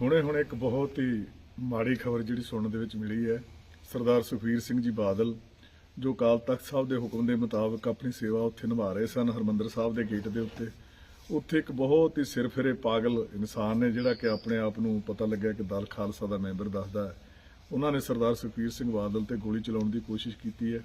ਹੁਣੇ ਹੁਣੇ ਇੱਕ ਬਹੁਤ ਹੀ ਮਾੜੀ ਖਬਰ ਜਿਹੜੀ ਸੁਣਨ ਦੇ ਵਿੱਚ ਮਿਲੀ ਹੈ। ਸਰਦਾਰ ਸੁਖਵੀਰ ਸਿੰਘ ਜੀ ਬਾਦਲ, ਜੋ ਅਕਾਲ ਤਖਤ ਸਾਹਿਬ ਦੇ ਹੁਕਮ ਦੇ ਮੁਤਾਬਕ ਆਪਣੀ ਸੇਵਾ ਉੱਥੇ ਨਿਭਾ ਰਹੇ ਸਨ, ਹਰਮੰਦਰ ਸਾਹਿਬ ਦੇ ਗੇਟ ਦੇ ਉੱਤੇ। ਉੱਥੇ ਇੱਕ ਬਹੁਤ ਹੀ ਸਿਰ ਫਿਰੇ ਪਾਗਲ ਇਨਸਾਨ ਨੇ, ਜਿਹੜਾ ਕਿ ਆਪਣੇ ਆਪ ਨੂੰ ਪਤਾ ਲੱਗਿਆ ਕਿ ਦਲ ਖਾਲਸਾ ਦਾ ਮੈਂਬਰ ਦੱਸਦਾ ਹੈ। ਉਹਨਾਂ ਨੇ ਸਰਦਾਰ ਸੁਖਵੀਰ ਸਿੰਘ ਬਾਦਲ ਤੇ ਗੋਲੀ ਚਲਾਉਣ ਦੀ ਕੋਸ਼ਿਸ਼ ਕੀਤੀ ਹੈ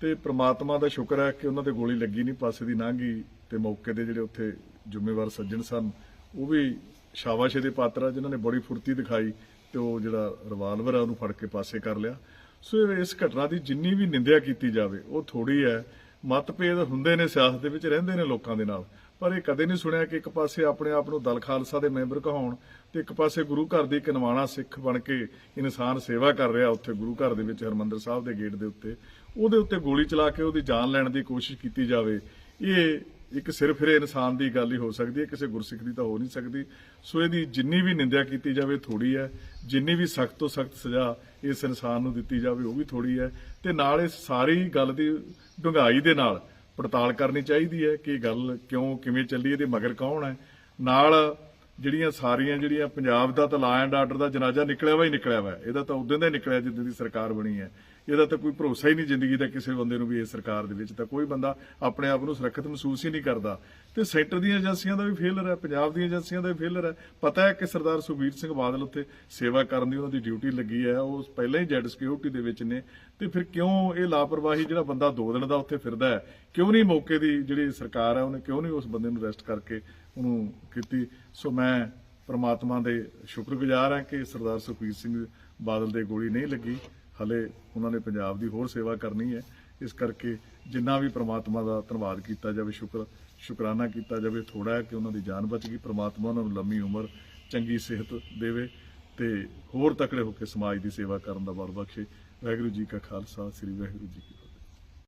ਤੇ ਪ੍ਰਮਾਤਮਾ ਦਾ ਸ਼ੁਕਰ ਹੈ ਕਿ ਉਹਨਾਂ ਤੇ ਗੋਲੀ ਲੱਗੀ ਨਹੀਂ, ਪਾਸੇ ਦੀ ਲੰਘ ਗਈ ਤੇ ਮੌਕੇ ਦੇ ਜਿਹੜੇ ਉੱਥੇ ਜ਼ਿੰਮੇਵਾਰ ਸੱਜਣ ਸਨ, ਉਹ ਵੀ ਸ਼ਾਬਾਸ਼ ਦੇ ਪਾਤਰ ਆ ਜਿਨ੍ਹਾਂ ਨੇ ਬੜੀ ਫੁਰਤੀ ਦਿਖਾਈ ਤੇ ਉਹ ਜਿਹੜਾ ਰਿਵਾਲਵਰ ਆ, ਉਹਨੂੰ ਫੜ ਕੇ ਪਾਸੇ ਕਰ ਲਿਆ। ਸੋ ਇਸ ਘਟਨਾ ਦੀ ਜਿੰਨੀ ਵੀ ਨਿੰਦਿਆ ਕੀਤੀ ਜਾਵੇ, ਉਹ ਥੋੜੀ ਹੈ। ਮਤਭੇਦ ਹੁੰਦੇ ਨੇ ਸਿਆਸਤ ਦੇ ਵਿੱਚ, ਰਹਿੰਦੇ ਨੇ ਲੋਕਾਂ ਦੇ ਨਾਲ। ਪਰ ਇਹ ਕਦੇ ਨਹੀਂ ਸੁਣਿਆ ਕਿ ਇੱਕ ਪਾਸੇ ਆਪਣੇ ਆਪ ਨੂੰ ਦਲ ਖਾਲਸਾ ਦੇ ਮੈਂਬਰ ਕਹਾਉਣ ਤੇ ਇੱਕ ਪਾਸੇ ਗੁਰੂ ਘਰ ਦੀ ਇੱਕ ਨਿਮਾਣਾ ਸਿੱਖ ਬਣ ਕੇ ਇਨਸਾਨ ਸੇਵਾ ਕਰ ਰਿਹਾ ਉੱਥੇ ਗੁਰੂ ਘਰ ਦੇ ਵਿੱਚ, ਹਰਮੰਦਰ ਸਾਹਿਬ ਦੇ ਗੇਟ ਦੇ ਉੱਤੇ। ਉਹਦੇ ਉੱਤੇ ਗੋਲੀ ਚਲਾ ਕੇ ਉਹਦੀ ਜਾਨ ਲੈਣ ਦੀ ਕੋਸ਼ਿਸ਼ ਕੀਤੀ ਜਾਵੇ, ਇਹ ਇੱਕ ਸਿਰ ਫਿਰੇ ਇਨਸਾਨ ਦੀ ਗੱਲ ਹੀ ਹੋ ਸਕਦੀ ਹੈ, ਕਿਸੇ ਗੁਰਸਿੱਖ ਦੀ ਤਾਂ ਹੋ ਨਹੀਂ ਸਕਦੀ। ਸੋ ਇਹਦੀ ਜਿੰਨੀ ਵੀ ਨਿੰਦਿਆ ਕੀਤੀ ਜਾਵੇ ਥੋੜੀ ਹੈ, ਜਿੰਨੀ ਵੀ ਸਖਤ ਤੋਂ ਸਖਤ ਸਜ਼ਾ ਇਸ ਇਨਸਾਨ ਨੂੰ ਦਿੱਤੀ ਜਾਵੇ ਉਹ ਵੀ ਥੋੜੀ ਹੈ ਤੇ ਨਾਲ ਇਸ ਸਾਰੀ ਗੱਲ ਦੀ ਡੂੰਘਾਈ ਦੇ ਨਾਲ ਪੜਤਾਲ ਕਰਨੀ ਚਾਹੀਦੀ ਹੈ ਕਿ ਇਹ ਗੱਲ ਕਿਉਂ, ਕਿਵੇਂ ਚੱਲੀ, ਇਹਦੇ ਮਗਰ ਕੌਣ ਹੈ। ਨਾਲ ਜਿਹੜੀਆਂ ਸਾਰੀਆਂ ਜਿਹੜੀਆਂ ਪੰਜਾਬ ਦਾ ਤਾਂ ਲਾ ਐਂਡ ਆਰਡਰ ਦਾ ਜਨਾਜ਼ਾ ਨਿਕਲਿਆ ਵਾ ਹੀ ਨਿਕਲਿਆ ਵਾ। ਇਹਦਾ ਤਾਂ ਉਦੋਂ ਦਾ ਹੀ ਨਿਕਲਿਆ, ਜਿੱਦਾਂ ਦੀ ਸਰਕਾਰ ਬਣੀ ਹੈ। ਇਹਦਾ ਤਾਂ ਕੋਈ ਭਰੋਸਾ ਹੀ ਨਹੀਂ ਜ਼ਿੰਦਗੀ ਦਾ ਕਿਸੇ ਬੰਦੇ ਨੂੰ ਵੀ ਇਸ ਸਰਕਾਰ ਦੇ ਵਿੱਚ ਤਾਂ ਕੋਈ ਬੰਦਾ ਆਪਣੇ ਆਪ ਨੂੰ ਸੁਰੱਖਿਅਤ ਮਹਿਸੂਸ ਹੀ ਨਹੀਂ ਕਰਦਾ। ਤੇ ਸੈਂਟਰ ਦੀਆਂ ਏਜੰਸੀਆਂ ਦਾ ਵੀ ਫੇਲਰ ਹੈ, ਪੰਜਾਬ ਦੀਆਂ ਏਜੰਸੀਆਂ ਦਾ ਵੀ ਫੇਲਰ ਹੈ। ਪਤਾ ਹੈ ਕਿ ਸਰਦਾਰ ਸੁਖਬੀਰ ਸਿੰਘ ਬਾਦਲ ਉੱਤੇ ਸੇਵਾ ਕਰਨ ਦੀ ਉਹਨਾਂ ਦੀ ਡਿਊਟੀ ਲੱਗੀ ਹੈ, ਉਹ ਪਹਿਲਾਂ ਹੀ ਜੈਡ ਸਿਕਿਉਰਿਟੀ ਦੇ ਵਿੱਚ ਨੇ। ਤੇ ਫਿਰ ਕਿਉਂ ਇਹ ਲਾਪਰਵਾਹੀ ਜਿਹੜਾ ਬੰਦਾ ਦੋ ਦਿਨ ਦਾ ਉੱਥੇ ਫਿਰਦਾ ਹੈ, ਕਿਉਂ ਨਹੀਂ ਮੌਕੇ ਦੀ ਜਿਹੜੀ ਸਰਕਾਰ ਹੈ, ਉਹਨੇ ਕਿਉਂ ਨਹੀਂ ਉਸ ਬੰਦੇ ਨੂੰ ਅਰੈਸਟ ਕਰਕੇ ਉਹਨੂੰ ਕੀਤੀ? ਸੋ ਮੈਂ ਪਰਮਾਤਮਾ ਦੇ ਸ਼ੁਕਰਗੁਜ਼ਾਰ ਹਾਂ ਕਿ ਸਰਦਾਰ ਸੁਖਬੀਰ ਸਿੰਘ ਬਾਦਲ ਦੇ ਗੋਲੀ ਨਹੀਂ ਲੱਗੀ। ਹਲੇ ਉਹਨਾਂ ਨੇ ਪੰਜਾਬ ਦੀ ਹੋਰ ਸੇਵਾ ਕਰਨੀ ਹੈ। ਇਸ ਕਰਕੇ ਜਿੰਨਾ ਵੀ ਪ੍ਰਮਾਤਮਾ ਦਾ ਧੰਨਵਾਦ ਕੀਤਾ ਜਾਵੇ, ਸ਼ੁਕਰ, ਸ਼ੁਕਰਾਨਾ ਕੀਤਾ ਜਾਵੇ ਥੋੜਾ ਹੈ ਕਿ ਉਹਨਾਂ ਦੀ ਜਾਨ ਬਚ ਗਈ, ਪ੍ਰਮਾਤਮਾ ਉਹਨਾਂ ਨੂੰ ਲੰਮੀ ਉਮਰ, ਚੰਗੀ ਸਿਹਤ ਦੇਵੇ ਤੇ ਹੋਰ ਤਕੜੇ ਹੋ ਕੇ ਸਮਾਜ ਦੀ ਸੇਵਾ ਕਰਨ ਦਾ ਬਲ ਬਖਸ਼ੇ। ਵਾਹਿਗੁਰੂ ਜੀ ਕਾ ਖਾਲਸਾ, ਸ੍ਰੀ ਵਾਹਿਗੁਰੂ ਜੀ ਕੀ